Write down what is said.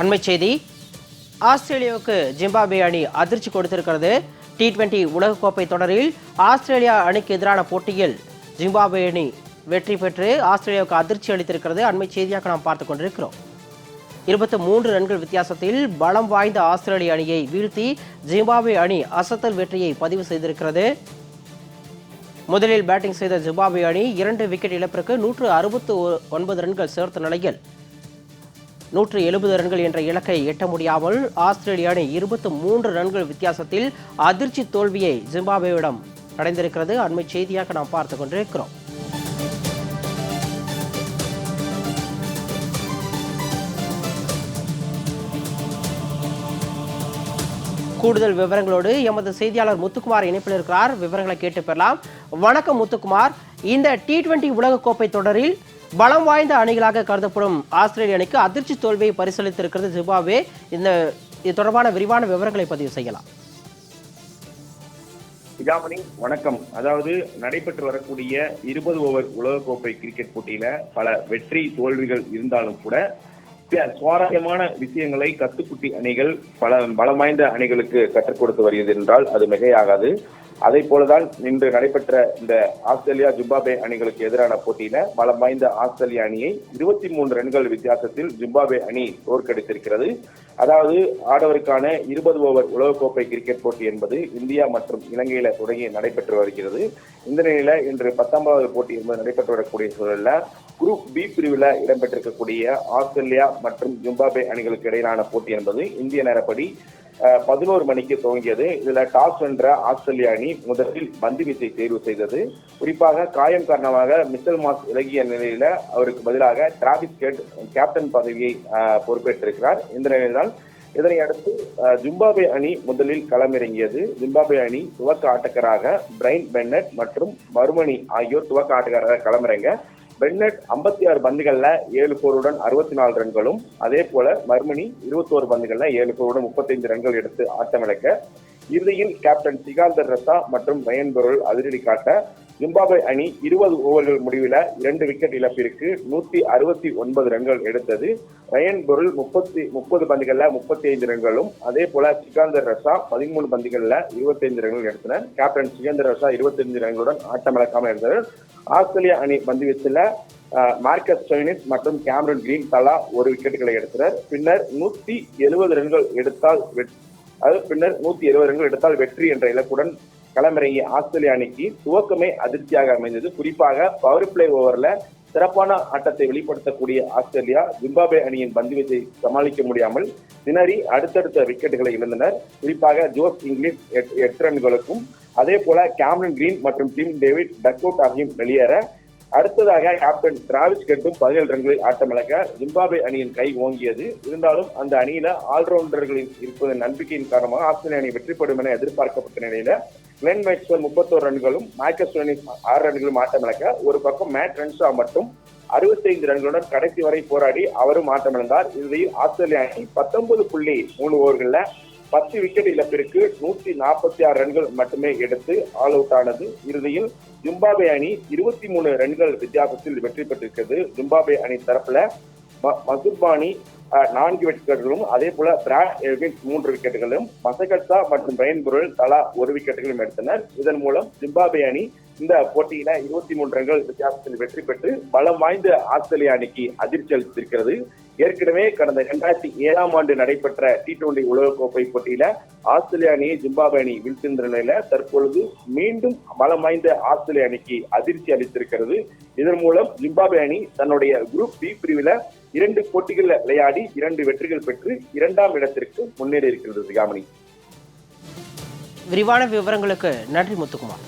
அண்மை செய்தி. ஆஸ்திரேலியாவுக்கு ஜிம்பாப்வே அணி அதிர்ச்சி கொடுத்திருக்கிறது. டி டுவெண்டி உலகக்கோப்பை தொடரில் ஆஸ்திரேலியா அணிக்கு எதிரான போட்டியில் ஜிம்பாப்வே அணி வெற்றி பெற்று ஆஸ்திரேலியாவுக்கு அதிர்ச்சி அளித்திருக்கிறது. அண்மை செய்தியாக நாம் பார்த்து கொண்டிருக்கிறோம். இருபத்தி மூன்று ரன்கள் வித்தியாசத்தில் பலம் வாய்ந்த ஆஸ்திரேலிய அணியை வீழ்த்தி ஜிம்பாப்வே அணி அசத்தல் வெற்றியை பதிவு செய்திருக்கிறது. முதலில் பேட்டிங் செய்த ஜிம்பாபே அணி இரண்டு விக்கெட் இழப்பிற்கு நூற்று அறுபத்து ஒன்பது ரன்கள் சேர்த்த நிலையில் நூற்று எழுபது ரன்கள் என்ற இலக்கை எட்ட முடியாமல் ஆஸ்திரேலிய அணி இருபத்தி மூன்று ரன்கள் வித்தியாசத்தில் அதிர்ச்சி தோல்வியை ஜிம்பாப்வேவிடம் அடைந்திருக்கிறது. அண்மை செய்தியாக நாம் பார்த்து கொண்டிருக்கிறோம். கூடுதல் விவரங்களோடு எமது செய்தியாளர் முத்துக்குமார் இணைப்பில் இருக்கிறார். விவரங்களை கேட்டு பெறலாம். வணக்கம் முத்துக்குமார். இந்த டி டுவெண்டி உலகக்கோப்பை தொடரில் பலம் வாய்ந்த அணிகளாக கருதப்படும் ஆஸ்திரேலிய அணிக்கு அதிர்ச்சி தோல்வியை பரிசீலித்திருக்கிறது ஜிம்பாப்வே. இந்த இது தொடர்பான விரிவான விவரங்களை பதிவு செய்யலாம். இதாமணி வணக்கம். அதாவது நடைபெற்று வரக்கூடிய இருபது ஓவர் உலகக்கோப்பை கிரிக்கெட் போட்டியில பல வெற்றி தோல்விகள் இருந்தாலும் கூட சுவாரஸ்யமான விஷயங்களை கத்துக்குட்டி அணிகள் பல பலம் வாய்ந்த அணிகளுக்கு கற்றுக் கொடுத்து வருகிறது என்றால் அது மிகையாகாது. அதே போலதான் இன்று நடைபெற்ற இந்த ஆஸ்திரேலியா ஜிம்பாபே அணிகளுக்கு எதிரான போட்டியில பலம் வாய்ந்த ஆஸ்திரேலிய அணியை இருபத்தி மூன்று ரன்கள் வித்தியாசத்தில் ஜிம்பாபே அணி தோற்கடித்திருக்கிறது. அதாவது ஆடவருக்கான இருபது ஓவர் உலகக்கோப்பை கிரிக்கெட் போட்டி என்பது இந்தியா மற்றும் இலங்கையில தொடங்கி நடைபெற்று வருகிறது. இந்த நிலையில இன்று பத்தொன்பதாவது போட்டி என்பது நடைபெற்று வரக்கூடிய சூழல்ல குரூப் பி பிரிவில் இடம்பெற்றிருக்கக்கூடிய ஆஸ்திரேலியா மற்றும் ஜிம்பாபே அணிகளுக்கு இடையிலான போட்டி என்பது இந்திய நேரப்படி பதினோரு மணிக்கு துவங்கியது. இதுல டாஸ் வென்ற ஆஸ்திரேலிய அணி முதலில் பந்து வீச்சை தேர்வு செய்தது. குறிப்பாக காயம் காரணமாக மிச்சல் மாஸ் விலகிய நிலையில அவருக்கு பதிலாக டிராவிஸ் கேட் கேப்டன் பதவியை பொறுப்பேற்றிருக்கிறார். இந்த நிலையில்தான் இதனை அடுத்து ஜிம்பாபே அணி முதலில் களமிறங்கியது. ஜிம்பாபே அணி துவக்க ஆட்டக்காராக பிரைன் பென்னட் மற்றும் மறுமணி ஆகியோர் துவக்க ஆட்டக்காராக களமிறங்க பென்னட் ஐம்பத்தி ஆறு பந்துகள்ல ஏழு போருடன் அறுபத்தி நாலு ரன்களும் அதே போல மர்மணி இருபத்தோரு பந்துகள்ல ஏழு போருடன் முப்பத்தைந்து ரன்கள் எடுத்து ஆட்டமிழக்க. இறுதியில் கேப்டன் சிகாந்தர் ரசா மற்றும் ரயன் பொருள் அதிரடி காட்ட ஜிம்பாபே அணி இருபது ஓவர்கள் முடிவில் இரண்டு விக்கெட் இழப்பிற்கு நூத்தி அறுபத்தி ஒன்பது ரன்கள் எடுத்தது. ரயன் பொருள் முப்பத்தி முப்பது பந்துகள்ல முப்பத்தி ஐந்து ரன்களும் அதே போல சிகாந்தர் ரசா பதிமூணு பந்துகள்ல இருபத்தைந்து ரன்கள் எடுத்தனர். கேப்டன் சிகாந்தர் ரசா இருபத்தைந்து ரன்களுடன் ஆட்டமிழக்காமல் இருந்தனர் ஆஸ்திரேலிய அணி பந்து வீச்சில் மார்க்கஸ் சைனிஸ் மற்றும் கேமரன் கிரீன் தலா ஒரு விக்கெட்டுகளை எடுத்தனர். பின்னர் நூத்தி எழுபது ரன்கள் எடுத்தால் வெற்றி அது பின்னர் நூத்தி எழுபது ரன்கள் எடுத்தால் வெற்றி என்ற இலக்குடன் களமிறங்கிய ஆஸ்திரேலிய அணிக்கு துவக்கமே அதிர்ச்சியாக அமைந்தது. குறிப்பாக பவர் பிளே ஓவர்ல சிறப்பான ஆட்டத்தை வெளிப்படுத்தக்கூடிய ஆஸ்திரேலியா ஜிம்பாபே அணியின் பந்துவீச்சை சமாளிக்க முடியாமல் திணறி அடுத்தடுத்த விக்கெட்டுகளை இழந்தனர். குறிப்பாக ஜோஸ் இங்கிலீஷ் எட்- எட்டு ரன்களுக்கும் அதே போல கேமரன் கிரீன் மற்றும் டிம் டேவிட் டக்அவுட் ஆகியும் வெளியேற. அடுத்ததாக கேப்டன் டிராவிஸ் கெட்டும் பதினேழு ரன்களில் ஆட்டமிழக்க ஜிம்பாப்வே அணியின் கை ஓங்கியது. இருந்தாலும் அந்த அணியில ஆல்ரவுண்டர்களின் இருப்பதன் நம்பிக்கையின் காரணமாக ஆஸ்திரேலிய அணி வெற்றி பெறும் என எதிர்பார்க்கப்பட்ட நிலையில கிளென் மேக்ஸ்வெல் முப்பத்தோரு ரன்களும் மார்க்கஸ் ஆறு ரன்களும் ஆட்டமிழக்க ஒரு பக்கம் மேட் ரன்ஷா மட்டும் அறுபத்தைந்து ரன்களுடன் கடைசி வரை போராடி அவரும் ஆட்டமிழந்தார். இறுதியில் ஆஸ்திரேலிய அணி பத்தொன்பது புள்ளி மூணு ஓவர்களில் பத்து விக்கெட் இழப்பிற்கு நூத்தி நாற்பத்தி ஆறு ரன்கள் மட்டுமே எடுத்து ஆல் அவுட் ஆனது. இறுதியில் ஜிம்பாபே அணி இருபத்தி மூணு ரன்கள் வித்தியாசத்தில் வெற்றி பெற்றிருக்கிறது. ஜிம்பாபே அணி தரப்புல ம- நான்கு விக்கெட்டுகளும் அதே போல பிராட் எல்வின் மூன்று விக்கெட்டுகளும் மசகட்சா மற்றும் பிரைன் புரல் தலா ஒரு விக்கெட்டுகளும் எடுத்தனர். இதன் மூலம் ஜிம்பாபே அணி இந்த போட்டியில இருபத்தி மூன்று ரன்கள் வித்தியாசத்தில் வெற்றி பெற்று பலம் வாய்ந்த ஆஸ்திரேலிய அணிக்கு அதிர்ச்சி அளித்திருக்கிறது. ஏற்கனவே கடந்த இரண்டாயிரத்தி ஏழாம் ஆண்டு நடைபெற்ற டி டுவெண்டி உலகக்கோப்பை போட்டியில ஆஸ்திரேலிய அணியை ஜிம்பாபே அணி வீழ்த்திருந்த நிலையில தற்பொழுது மீண்டும் பலம் வாய்ந்த ஆஸ்திரேலிய அணிக்கு அதிர்ச்சி அளித்திருக்கிறது. இதன் மூலம் ஜிம்பாபே அணி தன்னுடைய குரூப் பி பிரிவுல இரண்டு போட்டிகளில் விளையாடி இரண்டு வெற்றிகள் பெற்று இரண்டாம் இடத்திற்கு முன்னேறி இருக்கிறது. சிகாமணி விரிவான விவரங்களுக்கு நன்றி முத்துக்குமார்.